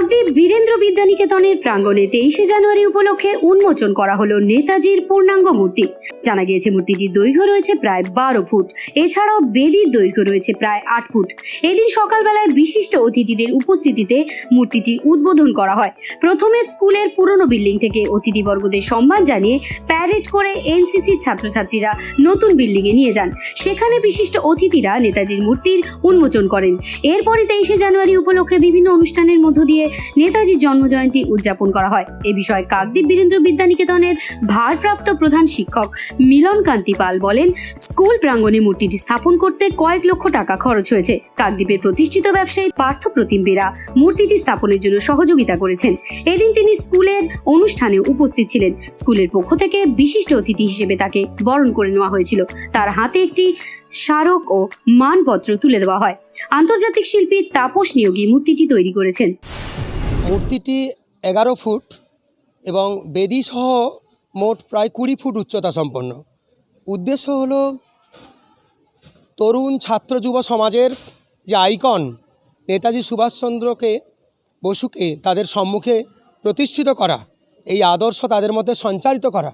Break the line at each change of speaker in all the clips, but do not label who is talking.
কাকদ্বীপ বীরেন্দ্র বিদ্যানিকেতনের প্রাঙ্গণে তেইশে জানুয়ারি উপলক্ষে উন্মোচন করা হলো নেতাজির পূর্ণাঙ্গ মূর্তি। জানা গিয়েছে, মূর্তিটির দৈর্ঘ্য রয়েছে প্রায় বারো ফুট। এছাড়াও বেদির দৈর্ঘ্য রয়েছে প্রায় আট ফুট। এদিন সকালবেলায় বিশিষ্ট অতিথিদের উপস্থিতিতে মূর্তিটি উদ্বোধন করা হয়। প্রথমে স্কুলের পুরনো বিল্ডিং থেকে অতিথিবর্গদের সম্মান জানিয়ে প্যারেড করে এনসিসির ছাত্রছাত্রীরা নতুন বিল্ডিংয়ে নিয়ে যান। সেখানে বিশিষ্ট অতিথিরা নেতাজির মূর্তির উন্মোচন করেন। এরপরই তেইশে জানুয়ারি উপলক্ষে বিভিন্ন অনুষ্ঠানের মধ্য দিয়ে নেতাজির জন্মজয়ন্তী উদযাপন করা হয়। এ বিষয়ে কাকদ্বীপ বীরেন্দ্র বিদ্যানিকেতনের ভারপ্রাপ্ত প্রধান শিক্ষক মিলন কান্তি পাল বলেন, স্কুল প্রাঙ্গণে মূর্তিটি স্থাপন করতে কয়েক লক্ষ টাকা খরচ হয়েছে। কাকদ্বীপের প্রতিষ্ঠিত ব্যবসায়ী পার্থ প্রতিম বেরা মূর্তিটি স্থাপনের জন্য সহযোগিতা করেছেন। এদিন তিনি স্কুলের অনুষ্ঠানে উপস্থিত ছিলেন। স্কুলের পক্ষ থেকে বিশিষ্ট অতিথি হিসেবে তাকে বরণ করে নেওয়া হয়েছিল। তার হাতে একটি স্মারক ও মানপত্র তুলে দেওয়া হয়। আন্তর্জাতিক শিল্পী তাপস নিয়োগী মূর্তিটি তৈরি করেছেন।
মূর্তিটি এগারো ফুট এবং বেদি সহ মোট প্রায় কুড়ি ফুট উচ্চতা সম্পন্ন। উদ্দেশ্য হল তরুণ ছাত্র যুব সমাজের যে আইকন, নেতাজি সুভাষচন্দ্রকে বসুকে তাদের সম্মুখে প্রতিষ্ঠিত করা, এই আদর্শ তাদের মধ্যে সঞ্চারিত করা,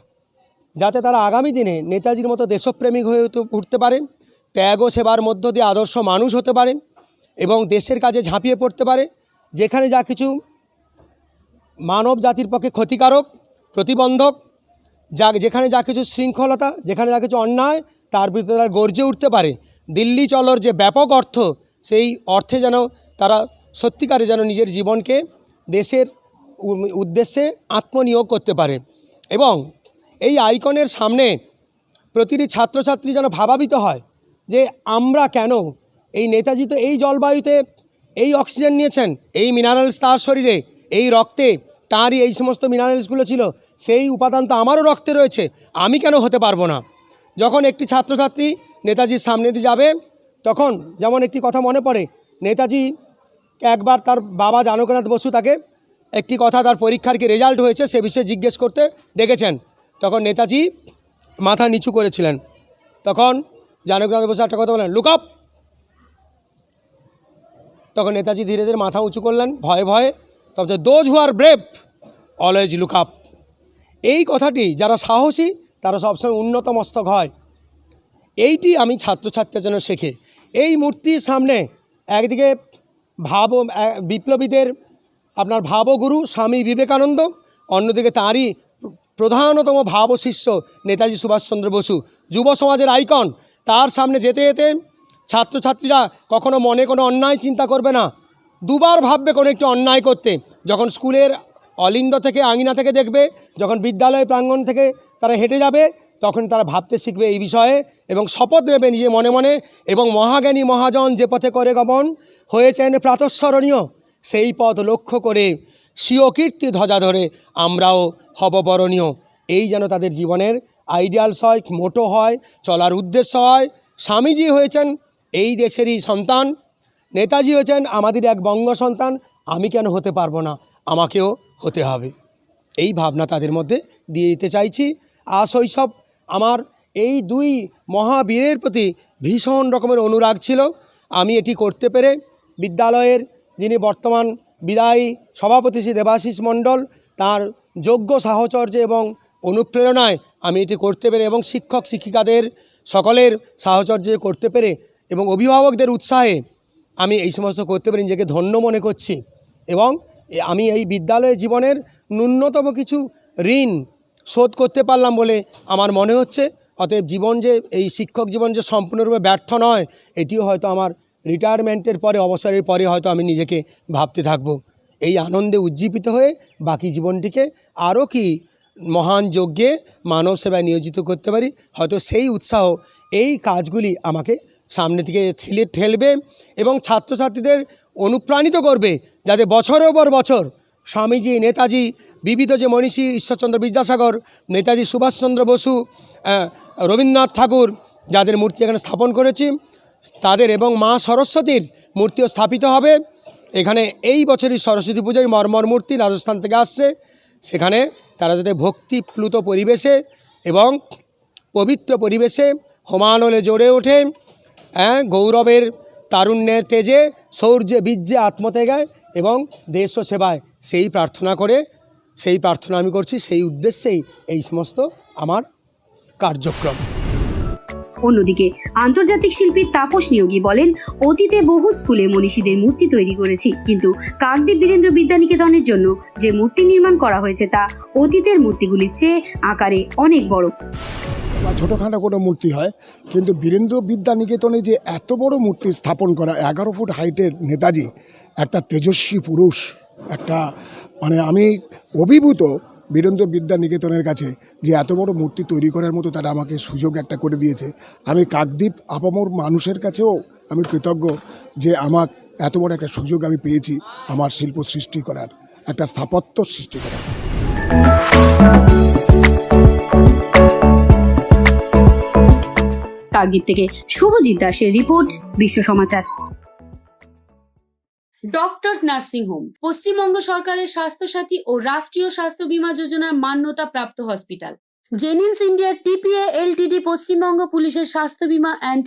যাতে তারা আগামী দিনে নেতাজির মতো দেশপ্রেমিক হয়ে উঠতে পারে, ত্যাগ ও সেবার মধ্য দিয়ে আদর্শ মানুষ হতে পারে এবং দেশের কাজে ঝাঁপিয়ে পড়তে পারে, যেখানে যা কিছু মানব জাতির পক্ষে ক্ষতিকারক, প্রতিবন্ধক, যা যেখানে যা কিছু শৃঙ্খলতা, যেখানে যা কিছু অন্যায়, তার বিরুদ্ধে তারা গর্জে উঠতে পারে। দিল্লি চলর যে ব্যাপক অর্থ, সেই অর্থে যেন তারা সত্যিকারে যেন নিজের জীবনকে দেশের উদ্দেশ্যে আত্মনিয়োগ করতে পারে। এবং এই আইকনের সামনে প্রতিটি ছাত্রছাত্রী যেন ভাবাবিত হয় যে আমরা কেন এই নেতাজি তো এই জলবায়ুতে এই অক্সিজেন নিয়েছেন, এই মিনারেলস তার শরীরে এই রক্তে তাঁরই এই সমস্ত মিনারেলসগুলো ছিল, সেই উপাদান তো আমারও রক্তে রয়েছে, আমি কেন হতে পারব না? যখন একটি ছাত্রছাত্রী নেতাজির সামনে দিয়ে যাবে, তখন যেমন একটি কথা মনে পড়ে, নেতাজি একবার তার বাবা জানকনাথ বসু তাকে একটি কথা তার পরীক্ষার কি রেজাল্ট হয়েছে সে বিষয়ে জিজ্ঞেস করতে ডেকেছেন। তখন নেতাজি মাথা নিচু করেছিলেন। তখন জানকনাথ বসু একটা কথা বলেন লুক আপ! তখন নেতাজি ধীরে ধীরে মাথা উঁচু করলেন, ভয়ে ভয়ে তবে those who are brave always look up এই কথাটি যারা সাহসী, তারা সবসময় উন্নত মস্তক হয়। এইটি আমি ছাত্রছাত্রীর জন্য শেখে। এই মূর্তির সামনে একদিকে ভাব বিপ্লবীদের আপনার ভাবগুরু স্বামী বিবেকানন্দ, অন্যদিকে তাঁরই প্রধানতম ভাব শিষ্য নেতাজি সুভাষচন্দ্র বসু। যুব সমাজের আইকন, তার সামনে যেতে যেতে ছাত্রছাত্রীরা কখনো মনে কোনো অন্যায় চিন্তা করবে না। দুবার ভাববে কোনো একটি অন্যায় করতে। যখন স্কুলের অলিন্দ থেকে, আঙিনা থেকে দেখবে, যখন বিদ্যালয় প্রাঙ্গণ থেকে তারা হেঁটে যাবে, তখন তারা ভাবতে শিখবে এই বিষয়ে এবং শপথ নেবে নিজে মনে মনে এবং মহাজ্ঞানী মহাজন যে পথে করে গমন হয়েছেন প্রাতঃস্মরণীয়, সেই পথ লক্ষ্য করে স্বীয় কীর্তি ধ্বজা ধরে আমরাও হব বরণীয়। এই যেন তাদের জীবনের আইডিয়ালস হয়, মোটো হয়, চলার উদ্দেশ্য হয়। স্বামীজি হয়েছেন এই দেশেরই সন্তান নেতাজি হয়েছেন আমাদের এক বঙ্গ সন্তান, আমি কেন হতে পারব না? আমাকেও হতে হবে। এই ভাবনা তাদের মধ্যে দিয়ে দিতে চাইছি। আর শৈশব আমার এই দুই মহাবীরের প্রতি ভীষণ রকমের অনুরাগ ছিল। আমি এটি করতে পেরে বিদ্যালয়ের যিনি বর্তমান বিদায়ী সভাপতি শ্রী দেবাশিস মণ্ডল, তার যোগ্য সাহচর্যে এবং অনুপ্রেরণায় আমি এটি করতে পেরে এবং শিক্ষক, শিক্ষিকাদের সকলের সাহচর্যে করতে পেরে এবং অভিভাবকদের উৎসাহে আমি এই সমস্ত করতে পেরে, নিজেকে ধন্য মনে করছি। এবং আমি এই বিদ্যালয় জীবনের ন্যূনতম কিছু ঋণ শোধ করতে পারলাম বলে আমার মনে হচ্ছে। অতএব জীবন যে, এই শিক্ষক জীবন যে সম্পূর্ণরূপে ব্যর্থ নয়, এটিও হয়তো আমার রিটায়ারমেন্টের পরে, অবসরের পরে হয়তো আমি নিজেকে ভাবতে থাকব। এই আনন্দে উজ্জীবিত হয়ে বাকি জীবনটিকে আরও কি মহান যজ্ঞে মানব সেবায় নিয়োজিত করতে পারি, হয়তো সেই উৎসাহ, এই কাজগুলি আমাকে সামনে থেকে ঠেলে ঠেলবে এবং ছাত্রছাত্রীদের অনুপ্রাণিত করবে যাতে বছরের পর বছর স্বামীজি, নেতাজি, বিবিধ যে মনীষী ঈশ্বরচন্দ্র বিদ্যাসাগর, নেতাজি সুভাষচন্দ্র বসু রবীন্দ্রনাথ ঠাকুর যাদের মূর্তি এখানে স্থাপন করেছি, তাদের এবং মা সরস্বতীর মূর্তিও স্থাপিত হবে। এখানে এই বছরই সরস্বতী পুজোয় মর্মর মূর্তি রাজস্থান থেকে আসছে। সেখানে তারা যাতে ভক্তিপ্লুত পরিবেশে এবং পবিত্র পরিবেশে হোমানলে জ্বরে ওঠে। হ্যাঁ গৌরবের তারুণ্যের তেজে শৌর্যে বীর্যে আত্মত্যাগায় এবং দেশ সেবায় সেই প্রার্থনা করে, সেই প্রার্থনা আমি করছি, সেই উদ্দেশ্যেই এই সমস্ত আমার কার্যক্রম।
অন্যদিকে আন্তর্জাতিক শিল্পী তাপস নিয়োগী বলেন, অতীতে বহু স্কুলে মনীষীদের মূর্তি তৈরি করেছি, কিন্তু কাকদ্বীপ বীরেন্দ্র বিদ্যানিকেতনের জন্য যে মূর্তি নির্মাণ করা হয়েছে তা অতীতের মূর্তিগুলির চেয়ে আকারে অনেক বড়।
বা ছোটোখাটো কোনো মূর্তি হয়, কিন্তু বীরেন্দ্র বিদ্যা নিকেতনে যে এত বড় মূর্তি স্থাপন করা, এগারো ফুট হাইটের নেতাজি, একটা তেজস্বী পুরুষ, একটা মানে আমি অভিভূত বীরেন্দ্র বিদ্যা নিকেতনের কাছে যে এত বড় মূর্তি তৈরি করার মতো তারা আমাকে সুযোগ একটা করে দিয়েছে। আমি কাকদ্বীপ আপামর মানুষের কাছেও আমি কৃতজ্ঞ যে আমার এত বড় একটা সুযোগ আমি পেয়েছি আমার শিল্প সৃষ্টি করার, একটা স্থাপত্য সৃষ্টি করার।
কাকদ্বীপ থেকে শুভজিৎ দাসের report, Bishwa Samachar. Doctors nursing home, Paschimbanga সরকারের স্বাস্থ্যসাথী ও রাষ্ট্রীয় স্বাস্থ্য বীমা যোজনার মান্যতা প্রাপ্ত hospital. Genins India TPA, LTD, Paschimbanga পুলিশের স্বাস্থ্য বীমা অ্যান্ড